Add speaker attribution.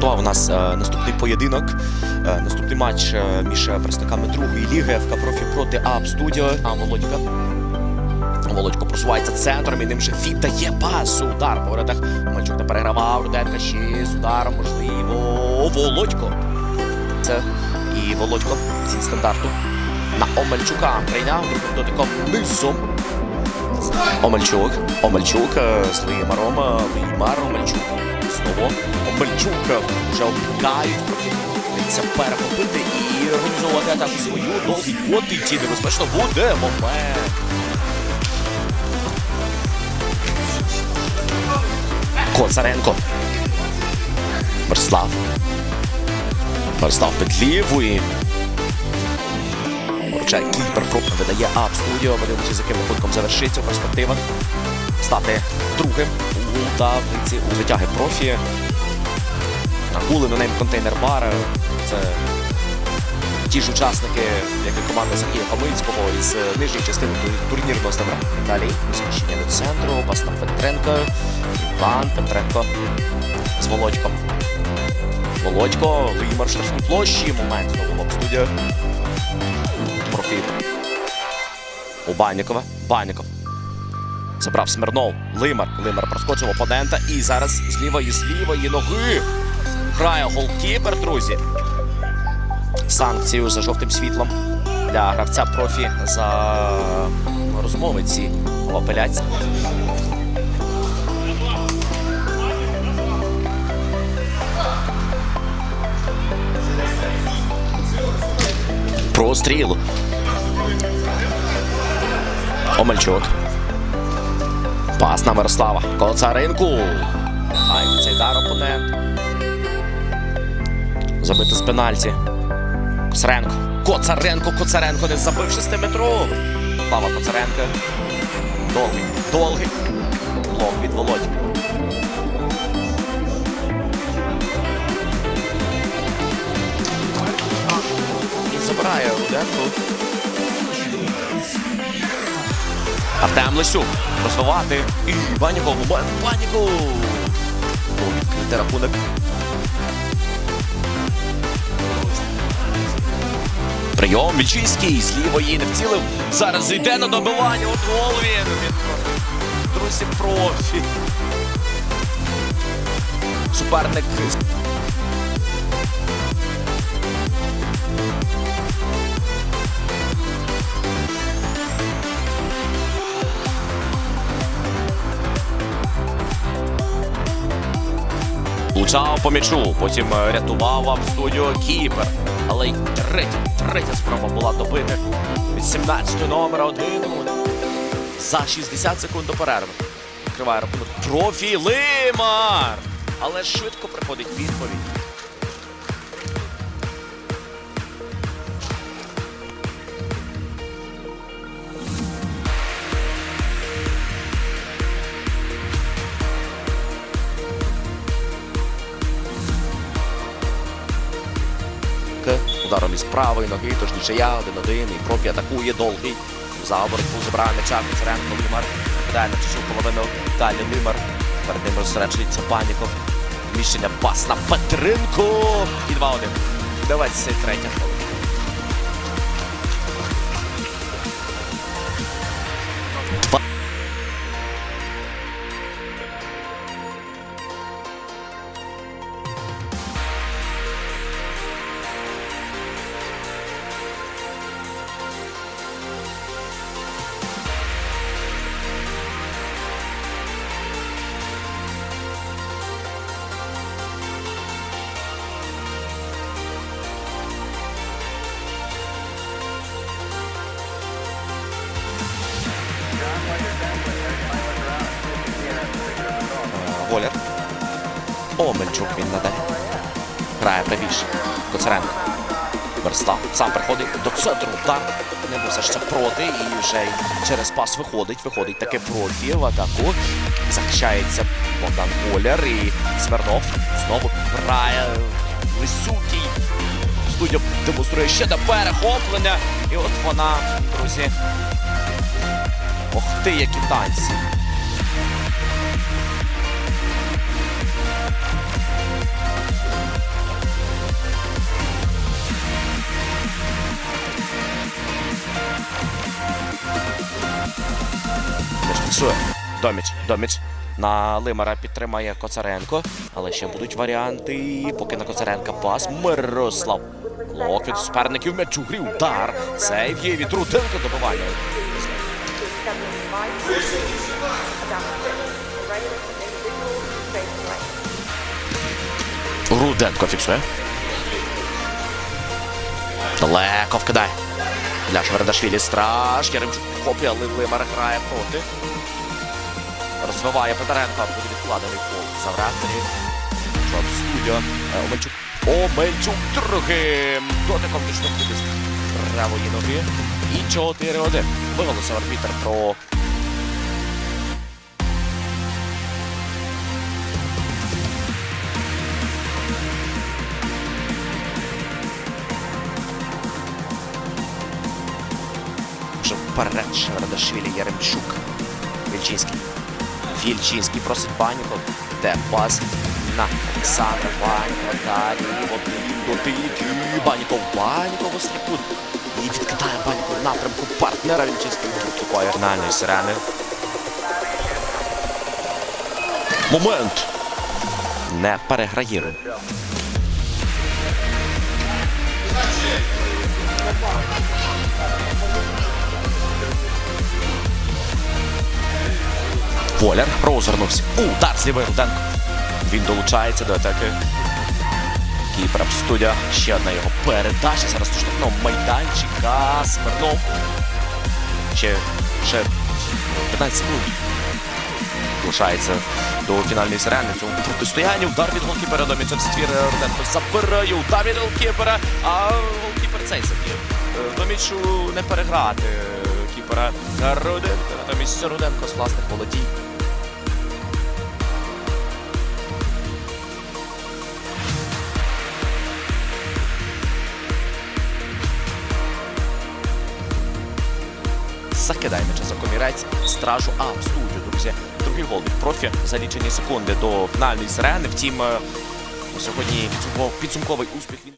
Speaker 1: стартував у нас е, наступний поєдинок. Е, наступний матч е, між представниками другої ліги ФК Профі проти АП Студіо. А Володька. Володько просувається центром і ним же віддає пас. Удар по воротах. Мальчук не перегравав. Руденка ще з ударом, можливо. Володько. Це і Володько зі стандарту. На Омельчука прийняв дотиком низом. Омельчук. Омельчук з Лимаром. е, Омельчук. Знову Омельчук е, вже обігають. Це перехопити і організовувати атаку свою. Довгий кот йти небезпечно буде момент. Коцаренко. Борислав під лівої. Хоча кіпер про видає ап студіо. Подивимося, з яким рахунком завершиться в перспективах. Стати другим у таблиці у витяги профі. Нагули на нейм контейнер бар. Це ті ж учасники, як і команда Сергія Хамицького із нижньої частини турнірного стабра. Далі зміщення до центру, пас на Петренко. Іван Петренко з Володьком. Володько, Лимар штрафній площі. Момент знову в студія. Профіт. У Банікова. Баніков. Забрав Смирнов. Лимар. Лимар проскочив опонента. І зараз з лівої, з лівої ноги. Грає голкіпер, друзі. Санкцію за жовтим світлом для гравця профі за розмови ці в апеляції. Простріл. Омельчук. Пас на Мирослава. Коцаринку. Ай, цей дар опонент. Забити з пенальті. Коцаренко. Коцаренко, Коцаренко не забив шестиметровий. Пава Коцаренко. Довгий. Довгий. Блок від Володь. І забирає Руденко. Артем Лисюк. Розвивати. І Баніков. Момент. Баніков. Відкритий рахунок. Прийом Вільчинський з лівої не вцілив. Зараз йде на добивання. От гол він. Він друзі профі. Суперник. Влучав по м'ячу, потім е, рятував вам студіо Кіпер. Але й третя, третя спроба була добити від 17 номера 1 за 60 секунд до перерви. Відкриває рахунок профі Лимар. Але швидко приходить відповідь. Ударом із правої ноги, тож нічия один-один, і профі атакує довгий. За оборотку забирає м'яча Коцаренко Лимар. Кидає на часу половину далі Лимар. Перед ним розсереджується Паніков. Міщення пас на Петринку. І 2-1. 23 хвилина. Воляр. Омельчук він надає. Грає правіше. Коцаренко. Верстав. Сам приходить до центру. Удар. Не ж проти. І вже через пас виходить. Виходить таке профі в атаку. Захищається Богдан Воляр. І Смирнов знову грає Лисюкій. Студія демонструє ще до перехоплення. І от вона, друзі. Ох ти, які танці. Доміч, доміч. На Лимара підтримає Коцаренко, але ще будуть варіанти. Поки на Коцаренка пас. Мирослав. Лок від суперників м'ячу грі. Удар. Сейв є від Руденко добивання. Руденко фіксує. Далеко вкидає. Для Швердашвілі страж. Яремчук хопі, але Лимар грає проти. Розвиває Федоренко, буде відкладений пол за вратарі. Шот студіо. Е, Омельчук. Омельчук другим. Дотиком буде з правої ноги. І 4-1. Виголосив арбітр про вперед Швердашвілі Яремчук. Вільчинський. Вільчинський просить Баніко. Де пас на Олександра Баніко. Далі один дотик. І Баніко. Баніко в осліпут. І відкидає Баніко в напрямку партнера Вільчинський. Такої фінальної сирени. Момент. Не переграє. Воляр розвернувся. Удар з лівої Руденко. Він долучається до атаки. Кіпер студія. Ще одна його передача. Зараз штрафного майданчика. Смирнов. Ще, ще 15 секунд. Лишається до фінальної сирени. в Цьому протистоянні. Удар від голкіпера до ствір Руденко забирає. Удар від голкіпера. А голкіпер цей. Е, До м'ячу не переграти кіпера Руденко. Натомість Руденко з власних володій. Закидає м'яча за комірець стражу А в студію, друзі. Другий гол від профі за лічені секунди до фінальної сирени. Втім, е, сьогодні підсумковий успіх він.